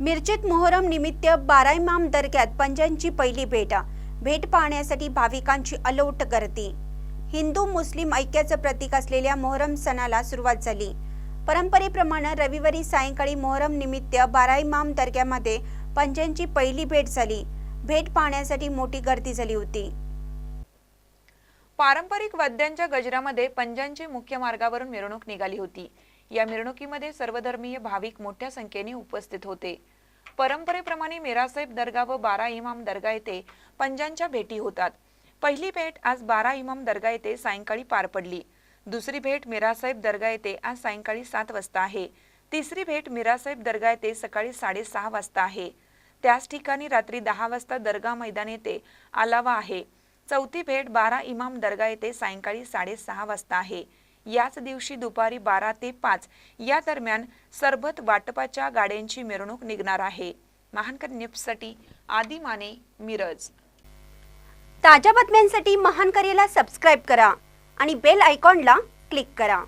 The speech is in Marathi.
मिरजेत मोहरम निमित्त बारा इमाम दर्ग्यात पंजांची पहिली भेट. भेट पाहण्यासाठी भाविकांची अलोट गर्दी. हिंदू मुस्लिम ऐक्याचं प्रतीक असलेल्या मोहरम सणाला सुरुवात झाली. परंपरेप्रमाणे रविवारी सायंकाळी मोहरम निमित्त बारा इमाम दर्ग्यामध्ये पंजांची पहिली भेट झाली. भेट पाहण्यासाठी मोठी गर्दी झाली होती. पारंपरिक वाद्यांच्या गजरामध्ये पंजांची मुख्य मार्गावरून मिरवणूक निघाली होती. या मिरवणुकीमध्ये सर्वधर्मीय भाविक मोठ्या संख्येने उपस्थित होते. परंपरेप्रमाणे मिरासाहेब दर्गा व बारा इमाम दर्गा येथे पंजांच्या भेटी होतात. पहिली भेट आज बारा इमाम दर्गा येथे सायंकाळी पार पडली. दुसरी भेट मिरासाहेब दर्गा येथे आज सायंकाळी सात वाजता आहे. तिसरी भेट मिरासाहेब दर्गा येथे सकाळी साडेसहा वाजता आहे. त्याच ठिकाणी रात्री दहा वाजता दर्गा मैदान येथे आलावा आहे. चौथी भेट बारा इमाम दर्गा येथे सायंकाळी साडेसहा वाजता आहे. याच दिवशी दुपारी बारा ते पाच या दरम्यान सरबत वाटपाच्या गाड्यांची मिरवणूक निघणार आहे. महानकर न्यूजसाठी आदी माने मिरज. ताज्या बातम्यांसाठी महानकरेला सबस्क्राईब करा आणि बेल आयकॉनला क्लिक करा.